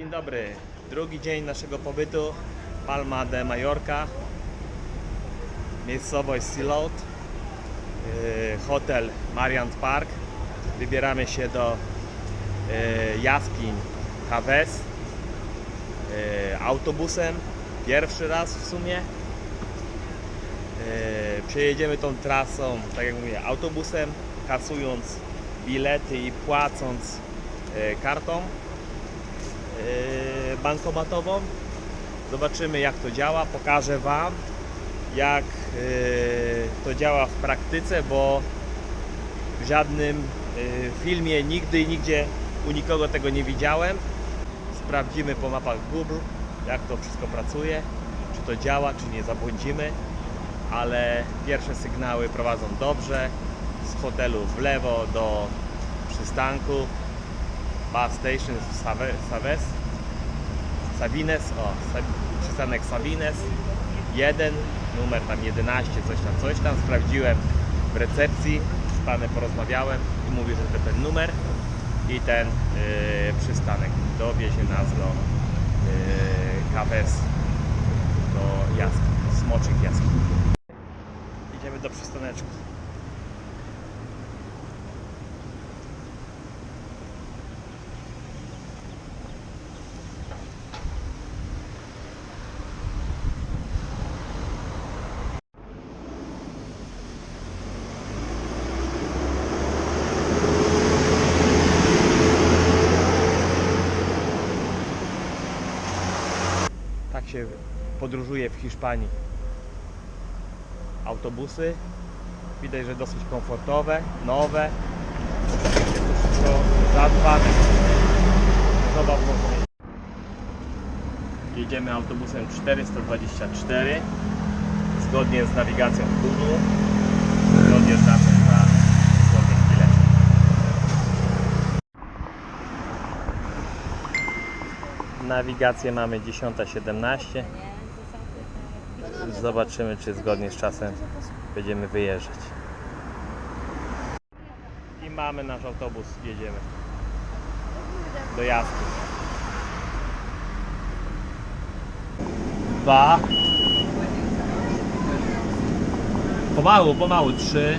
Dzień dobry. Drugi dzień naszego pobytu. Palma de Mallorca. Miejscowość Silot. Yy, Hotel Mariant Park. Wybieramy się do yy, jaskiń Caves. Yy, Autobusem. Pierwszy raz w sumie. Przejedziemy tą trasą, tak jak mówię, autobusem, kasując bilety i płacąc kartą bankomatową. Zobaczymy jak to działa, pokażę Wam jak yy, to działa w praktyce, bo w żadnym yy, filmie nigdy i nigdzie u nikogo tego nie widziałem. Sprawdzimy po mapach Google jak to wszystko pracuje, czy to działa, czy nie zabłądzimy, ale pierwsze sygnały prowadzą dobrze. Z hotelu w lewo do przystanku bus station w Save- Saves Sabines, o, przystanek Sabines 1, numer tam 11, coś tam, coś tam, sprawdziłem w recepcji, z panem porozmawiałem i mówi, że to ten numer i ten y, przystanek dowiezie nas do y, Caves, do jaskiń, smoczych jaskiń. Idziemy do przystaneczku. Się podróżuje w Hiszpanii. Autobusy. Widać, że dosyć komfortowe, nowe. Wszystko zadbane. Jeździć. Jedziemy autobusem 424 zgodnie z nawigacją w Google. Odjeżdżamy za dosłownie chwilę. Nawigację mamy 10.17. Zobaczymy, czy zgodnie z czasem będziemy wyjeżdżać. I mamy nasz autobus, jedziemy do Jasku. Dwa. Pomału, pomału. Trzy.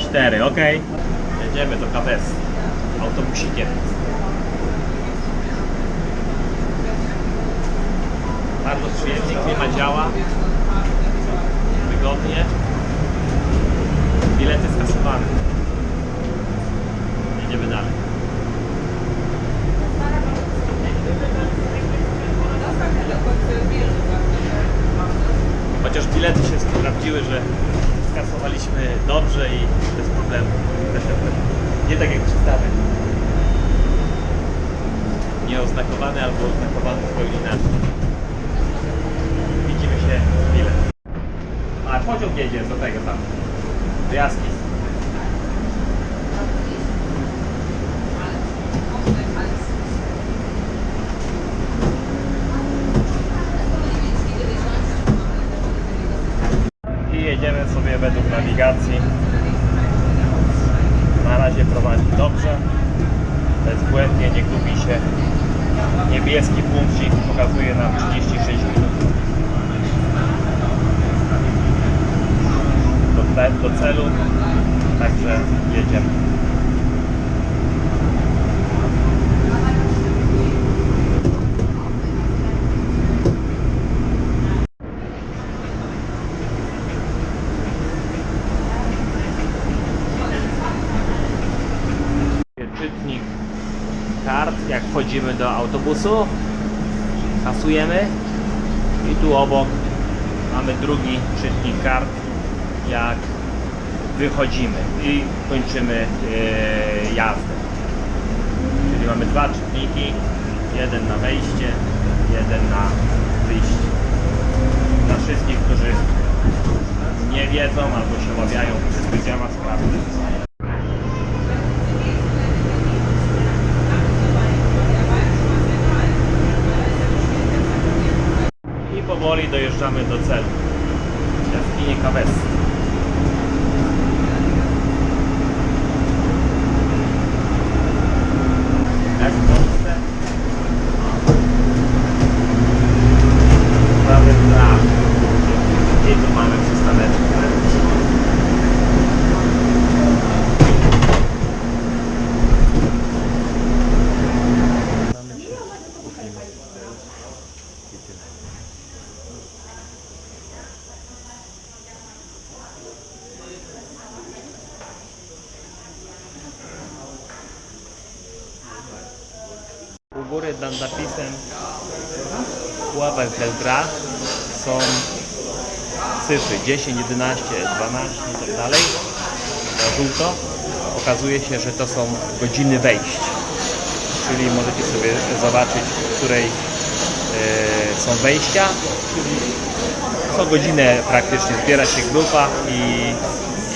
Cztery, ok. Jedziemy do Cabez. Autobusikiem. Bardzo przyjemnie, klima działa. Wygodnie. Bilety skasowane. Jedziemy dalej. Chociaż bilety się sprawdziły, że skasowaliśmy dobrze i bez problemu. Nie tak jak przystanek. Nieoznakowany albo oznakowany zupełnie inaczej. Widzimy się chwilę. A pociąg jedzie do tego tam. Do jaskiń. I jedziemy sobie według nawigacji. Na razie prowadzi dobrze. Bezbłędnie, nie gubi się. Niebieski punkcik pokazuje nam 36 minut. Do, te, do celu. Także jedziemy. Czytnik kart, jak wchodzimy do autobusu, kasujemy i tu obok mamy drugi czytnik kart, jak wychodzimy i kończymy e, jazdę. Czyli mamy dwa czytniki, jeden na wejście, jeden na wyjście. Dla wszystkich, którzy nie wiedzą albo się obawiają, wszystko działa sprawnie. powoli dojeżdżamy do celu. Jaskinie Kawesy. Jak 10, 11, 12 i tak dalej. Na żółto okazuje się, że to są godziny wejść. Czyli możecie sobie zobaczyć, w której e, są wejścia. Co godzinę praktycznie zbiera się grupa i,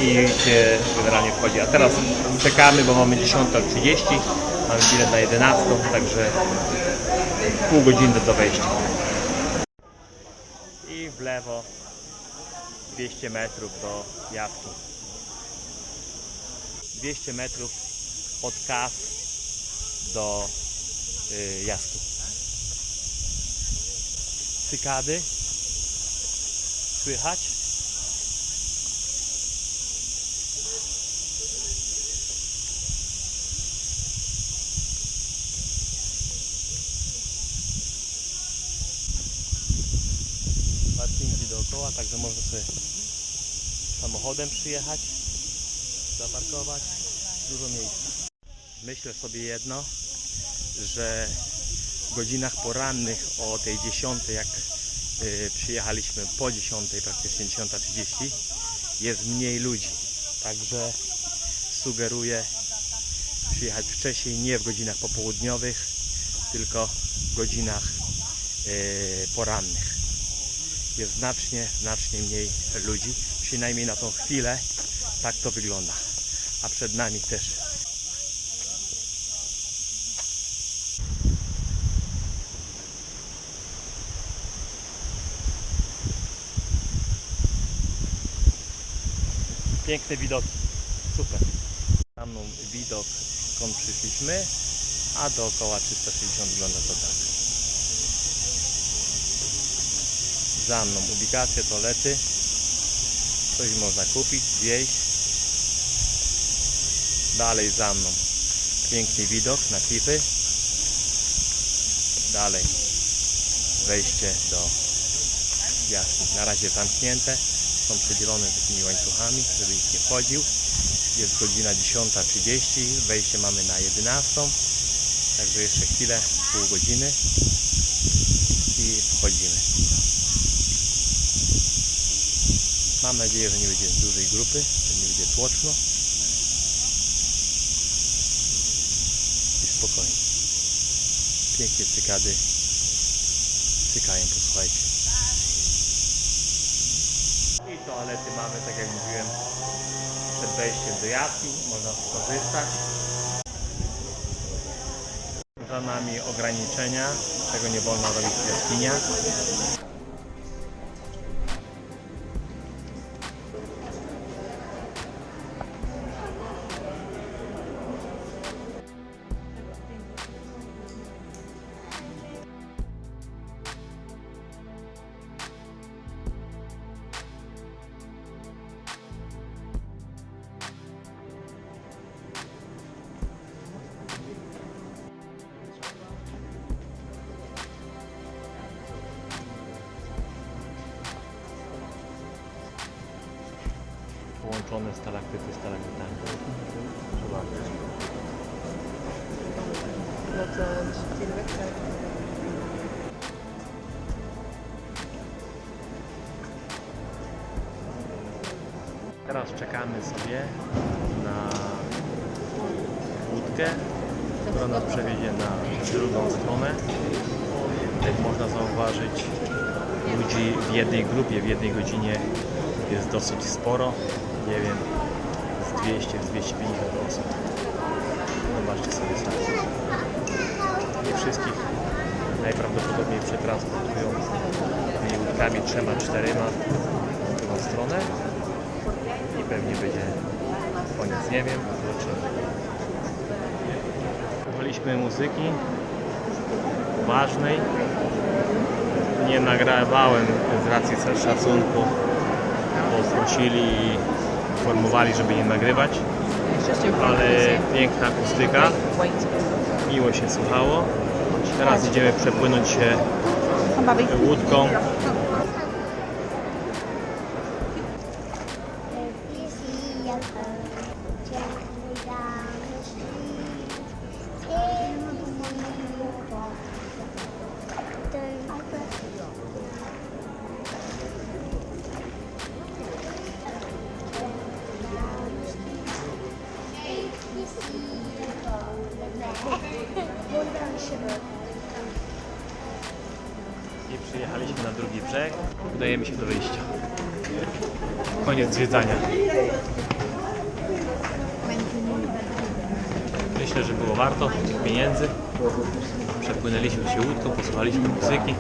i się generalnie wchodzi. A teraz czekamy, bo mamy 10.30, mamy bilet na 11, także pół godziny do wejścia. I w lewo 200 metrów do jaskini. 200 metrów od kas do y, jaskini. Cykady słychać. Parkingi także można sobie samochodem przyjechać, zaparkować, dużo miejsca. Myślę sobie jedno, że w godzinach porannych o tej 10, jak y, przyjechaliśmy po 10, praktycznie 10.30, jest mniej ludzi. Także sugeruję przyjechać wcześniej, nie w godzinach popołudniowych, tylko w godzinach y, porannych. Jest znacznie, znacznie mniej ludzi, przynajmniej na tą chwilę tak to wygląda. A przed nami też Piękne widoki. Super. Tam mną widok skąd przyszliśmy, a dookoła 360 wygląda to tak. Za mną ubikacja, toalety. Coś można kupić, zjeść. Dalej za mną. Piękny widok na klipy. Dalej wejście do jaskini. Na razie zamknięte są przedzielone takimi łańcuchami, żeby nikt nie wchodził. Jest godzina 10.30, wejście mamy na 11, także jeszcze chwilę, pół godziny i wchodzimy. Mam nadzieję, że nie będzie dużej grupy, że nie będzie tłoczno i spokojnie. Pięknie cykady cykają, posłuchajcie. I toalety mamy, tak jak mówiłem, przed wejściem do jaskini, można skorzystać. Za nami ograniczenia, czego nie wolno robić w jaskiniach. Teraz czekamy sobie na łódkę, która nas przewiezie na drugą stronę. Jak można zauważyć, ludzi w jednej grupie, w jednej godzinie jest dosyć sporo. Nie wiem, z 200, z 250 osób. Zobaczcie sobie sami. Nie wszystkich najprawdopodobniej przetransportują tymi łódkami trzema, czterema w drugą stronę pewnie będzie koniec, nie wiem, zobaczymy. Słuchaliśmy muzyki ważnej. Nie nagrywałem z racji szacunku, bo prosili i informowali, żeby nie nagrywać, ale piękna akustyka, miło się słuchało. Teraz idziemy przepłynąć się łódką Przepłynęliśmy się łódką, posłuchaliśmy muzyki.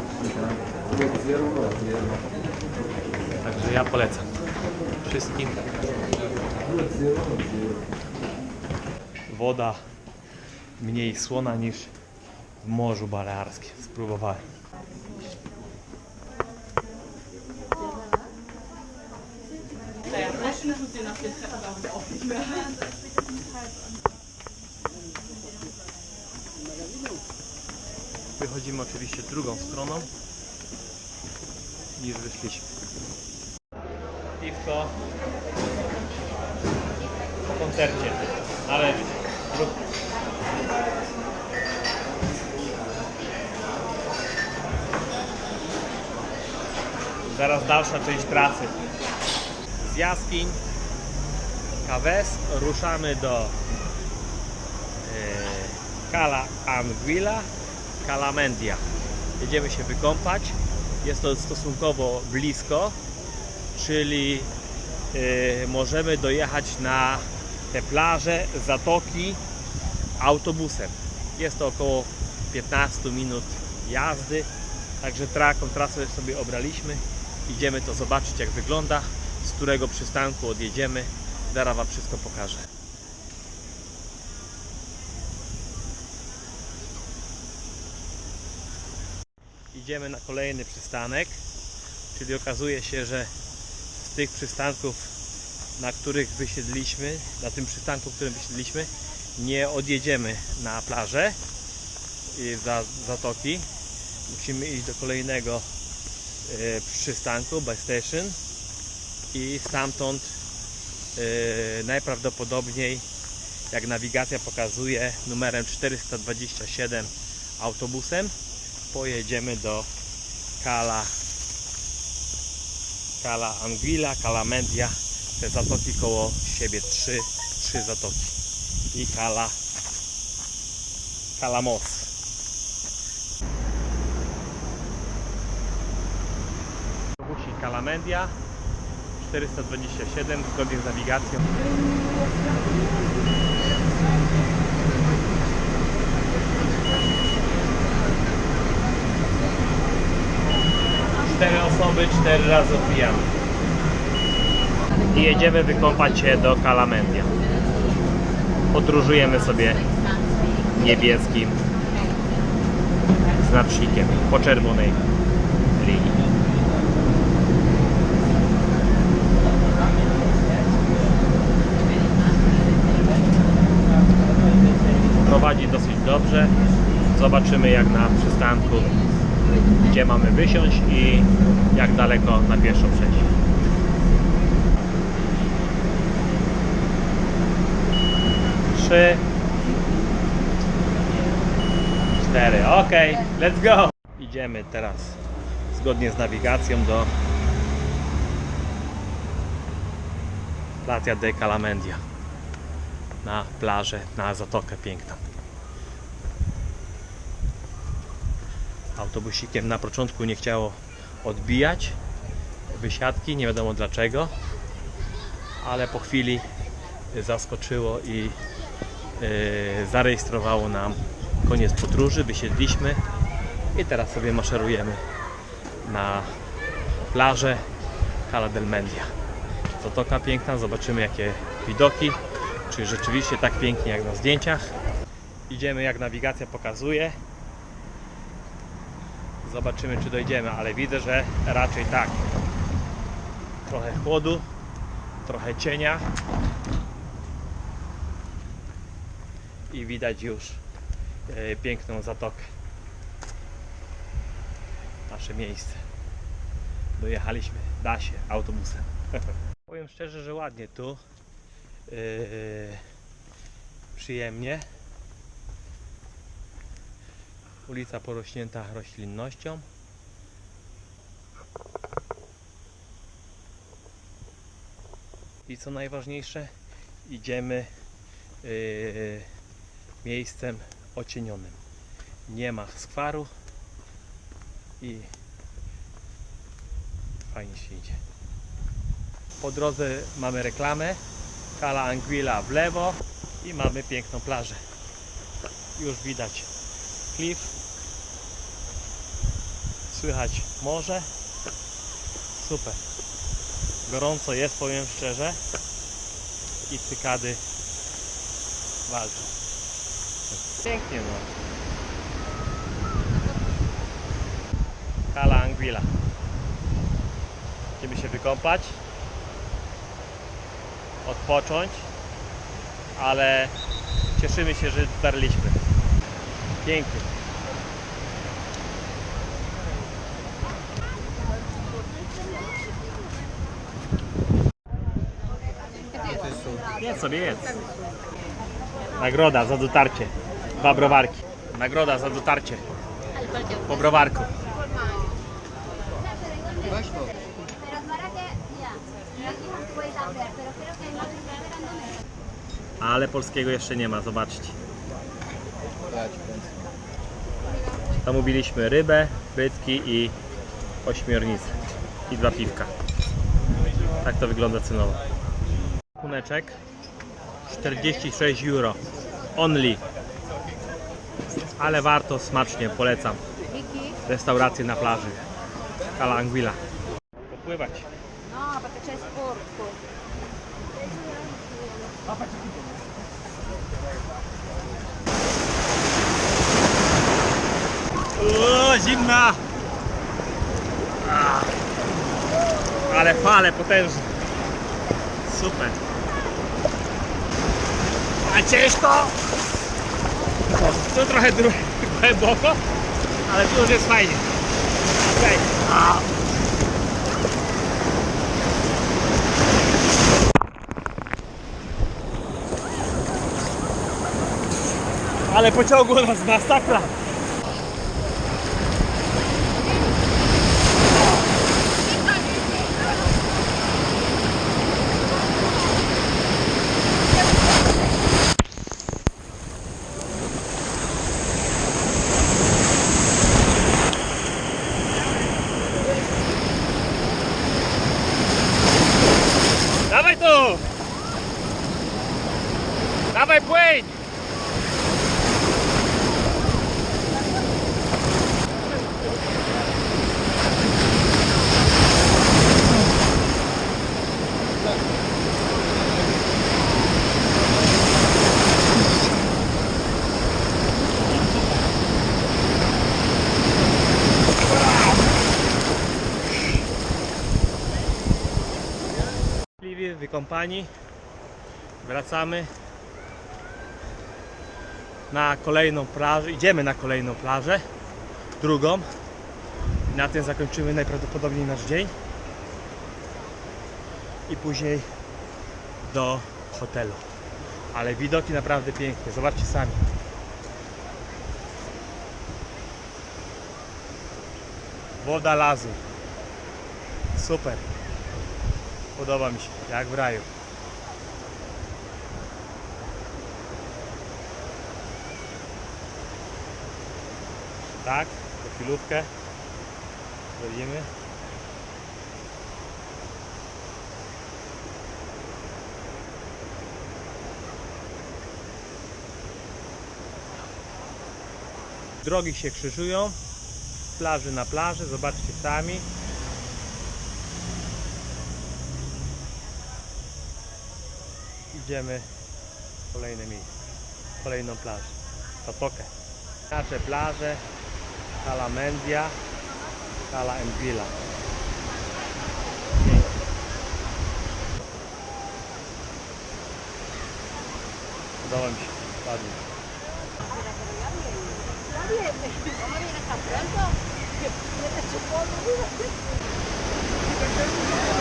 Także ja polecam wszystkim. Woda mniej słona niż w Morzu Balearskim. Spróbowałem. Wychodzimy oczywiście drugą stroną niż wyszliśmy. Piwko po koncercie należy. Zrób. Zaraz dalsza część trasy. Z jaskiń Kawes ruszamy do e, Cala Anguilla Calamendia. Jedziemy się wykąpać. Jest to stosunkowo blisko, czyli e, możemy dojechać na te plaże, zatoki autobusem. Jest to około 15 minut jazdy, także taką trasę sobie obraliśmy. Idziemy to zobaczyć jak wygląda, z którego przystanku odjedziemy. Zaraz Wam wszystko pokażę. Idziemy na kolejny przystanek, czyli okazuje się, że z tych przystanków, na których wysiedliśmy, na tym przystanku, w którym wysiedliśmy, nie odjedziemy na plażę i za zatoki. Musimy iść do kolejnego e, przystanku, by station i stamtąd e, najprawdopodobniej, jak nawigacja pokazuje, numerem 427 autobusem pojedziemy do Kala Kala Anguilla, Calamendia te zatoki koło siebie trzy, trzy zatoki. I Kala Kalamos Autobusi Calamendia 427 zgodnie z nawigacją Cztery osoby, cztery razy odbijamy. I jedziemy wykąpać się do Kalamendia. Podróżujemy sobie niebieskim znacznikiem po czerwonej linii. Prowadzi dosyć dobrze. Zobaczymy jak na przystanku gdzie mamy wysiąść i jak daleko na pieszo przejść. Trzy, cztery, ok, let's go! Idziemy teraz zgodnie z nawigacją do Platia de Calamendia na plażę, na Zatokę Piękną. Autobusikiem na początku nie chciało odbijać wysiadki, nie wiadomo dlaczego, ale po chwili zaskoczyło i yy, zarejestrowało nam koniec podróży, wysiedliśmy i teraz sobie maszerujemy na plażę Cala del Mendia. Zatoka piękna, zobaczymy jakie widoki, czy rzeczywiście tak pięknie jak na zdjęciach. Idziemy jak nawigacja pokazuje. Zobaczymy, czy dojdziemy, ale widzę, że raczej tak. Trochę chłodu, trochę cienia i widać już e, piękną zatokę. Nasze miejsce. Dojechaliśmy, da się, autobusem. Powiem szczerze, że ładnie tu. Yy, przyjemnie. Ulica porośnięta roślinnością. I co najważniejsze, idziemy yy, miejscem ocienionym. Nie ma skwaru i fajnie się idzie. Po drodze mamy reklamę. Cala Anguilla w lewo i mamy piękną plażę. Już widać klif. Słychać morze. Super. Gorąco jest, powiem szczerze. I cykady walczą. Pięknie no. Cala Anguilla. Będziemy się wykąpać. Odpocząć. Ale cieszymy się, że dotarliśmy. Pięknie. Jedz sobie, jedz. Nagroda za dotarcie. Dwa browarki. Nagroda za dotarcie. Po browarku. Ale polskiego jeszcze nie ma, zobaczcie. Zamówiliśmy rybę, frytki i ośmiornicę. I dwa piwka. Tak to wygląda cenowo. Kuneczek 46 euro. Only. Ale warto, smacznie, polecam. Restauracje na plaży. Cala Anguilla. Popływać. No, perché c'è sporco. O, zimna! Ale fale potężne. Super. A ciężko! Tu trochę głęboko, ale tu już jest fajnie. A. Ale pociągło nas masakra. Wykąpani. Wracamy na kolejną plażę. Idziemy na kolejną plażę. Drugą. Na tym zakończymy najprawdopodobniej nasz dzień. I później do hotelu. Ale widoki naprawdę piękne. Zobaczcie sami. Woda lazu. Super. Podoba mi się, jak w raju. Tak, po chwilówkę. Zrobimy. Drogi się krzyżują, plaży na plaży, zobaczcie sami. idziemy w kolejne miejsce, kolejną plażę, zatokę. Nasze plaże, Cala Mendia, Cala Envila. Udało mi się, ładnie. Mamy na kapręto? Nie, nie, nie, nie, nie, nie, nie, nie, nie, nie,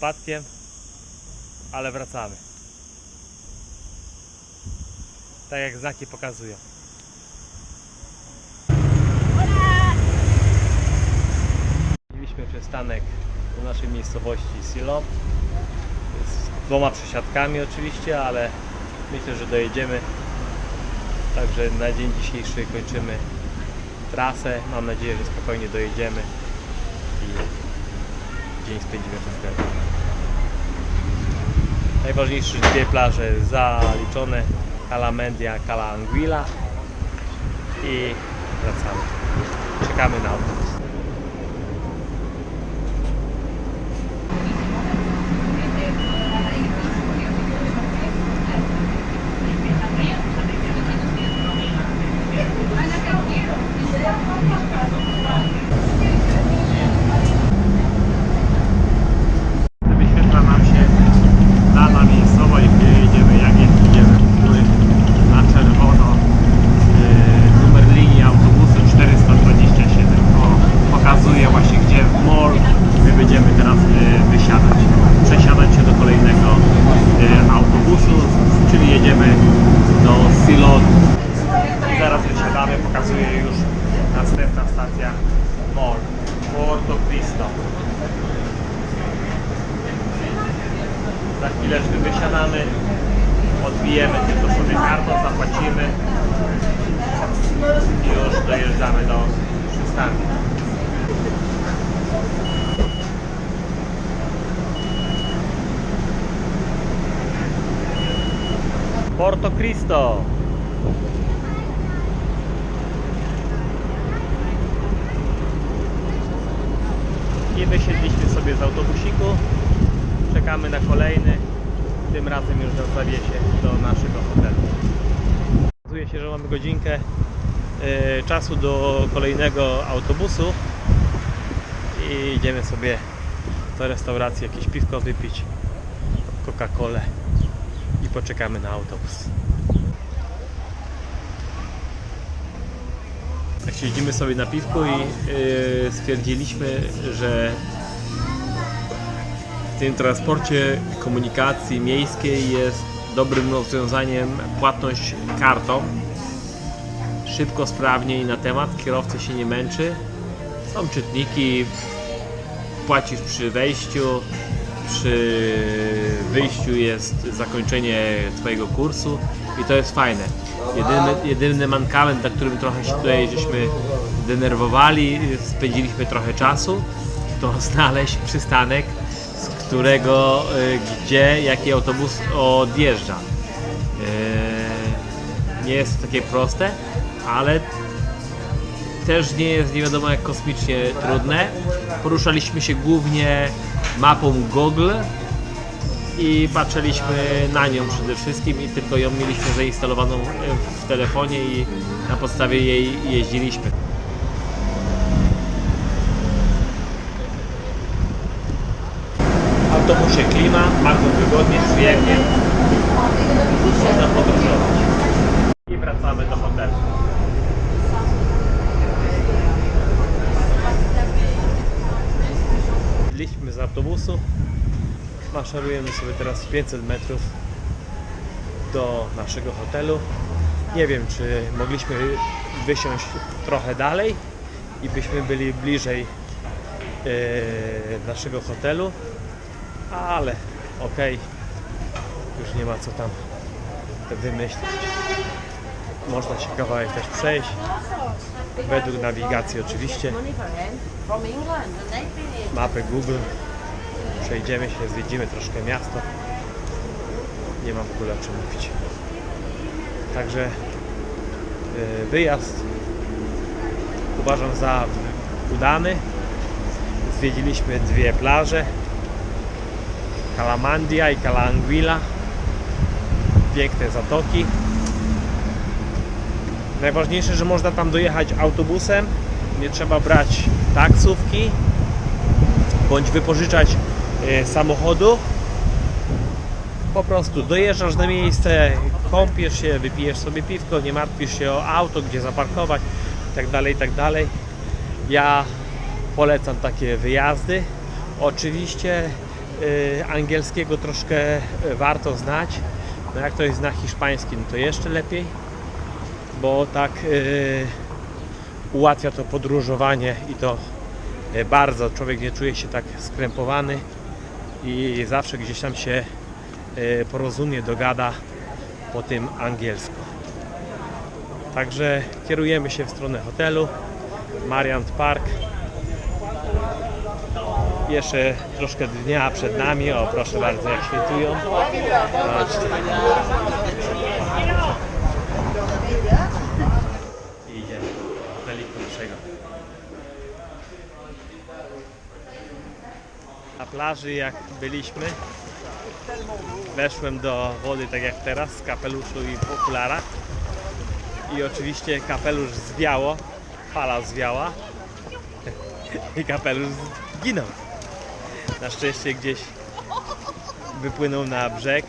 małym wypadkiem, ale wracamy. Tak jak znaki pokazują. Mieliśmy przystanek do naszej miejscowości Silop z dwoma przesiadkami oczywiście, ale myślę, że dojedziemy. Także na dzień dzisiejszy kończymy trasę. Mam nadzieję, że spokojnie dojedziemy Najważniejsze dwie plaże zaliczone Calamendia, Cala Anguilla i wracamy. Czekamy na autobus. Wyświetla nam się dana miejscowość, gdzie jedziemy, jak jest, idziemy w góry na czerwono. Yy, numer linii autobusu 427. To pokazuje właśnie, gdzie w mall my będziemy teraz yy, wysiadać. Przesiadać się do kolejnego yy, autobusu, czyli jedziemy do Silon. Zaraz wysiadamy, pokazuje już następna stacja mall. Porto Cristo. Za chwileczkę wysiadamy, odbijemy tylko sobie kartą, zapłacimy i już dojeżdżamy do przystanku. Porto Cristo. I wysiedliśmy sobie z autobusiku. Czekamy na kolejny. Tym razem już nas zawiezie do naszego hotelu. Okazuje się, że mamy godzinkę e, czasu do kolejnego autobusu i idziemy sobie do restauracji jakieś piwko wypić, Coca-Colę i poczekamy na autobus. Tak siedzimy sobie na piwku i e, stwierdziliśmy, że w tym transporcie komunikacji miejskiej jest dobrym rozwiązaniem płatność kartą. Szybko, sprawnie i na temat, kierowca się nie męczy. Są czytniki, płacisz przy wejściu, przy wyjściu jest zakończenie Twojego kursu i to jest fajne. Jedyny, jedyny mankament, na którym trochę się tutaj żeśmy denerwowali, spędziliśmy trochę czasu, to znaleźć przystanek, z którego, y, gdzie, jaki autobus odjeżdża. Yy, Nie jest to takie proste, ale też nie jest nie wiadomo jak kosmicznie trudne. Poruszaliśmy się głównie mapą Google i patrzyliśmy na nią przede wszystkim i tylko ją mieliśmy zainstalowaną e, w telefonie i na podstawie jej jeździliśmy. Autobusie klima, bardzo wygodnie, przyjemnie. Można podróżować. I wracamy do hotelu. Wyszliśmy z autobusu. Maszerujemy sobie teraz 500 metrów do naszego hotelu. Nie wiem, czy mogliśmy wysiąść trochę dalej i byśmy byli bliżej e, naszego hotelu, ale okej, już nie ma co tam wymyślić. Można się kawałek też przejść, według nawigacji oczywiście, mapy Google. Przejdziemy się, zwiedzimy troszkę miasto. Nie mam w ogóle o czym mówić. Także e, wyjazd uważam za udany. Zwiedziliśmy dwie plaże. Calamandia i Calanguila. Piękne zatoki. Najważniejsze, że można tam dojechać autobusem. Nie trzeba brać taksówki bądź wypożyczać samochodu. Po prostu dojeżdżasz na miejsce, kąpiesz się, wypijesz sobie piwko, nie martwisz się o auto, gdzie zaparkować itd. itd. Ja polecam takie wyjazdy. Oczywiście y, angielskiego troszkę y, warto znać. No jak ktoś zna hiszpański, no to jeszcze lepiej, bo tak ułatwia to podróżowanie i to bardzo. Człowiek nie czuje się tak skrępowany i zawsze gdzieś tam się y, porozumie, dogada po tym angielsku. Także kierujemy się w stronę hotelu Mariant Park. Jeszcze troszkę dnia przed nami. O, proszę bardzo, jak świętują. Zobaczcie. I idziemy do hoteliku naszego. Na plaży jak byliśmy, weszłem do wody tak jak teraz, z kapeluszu i w okularach. I oczywiście kapelusz zwiało, fala zwiała i kapelusz zginął. Na szczęście gdzieś wypłynął na brzeg,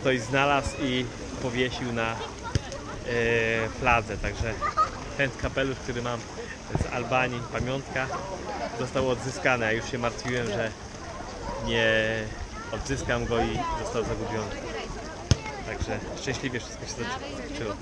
ktoś znalazł i powiesił na e, fladze. Także ten kapelusz, który mam z Albanii, pamiątka, został odzyskany, a już się martwiłem, że nie odzyskam go i został zagubiony. Także szczęśliwie wszystko się zakończyło.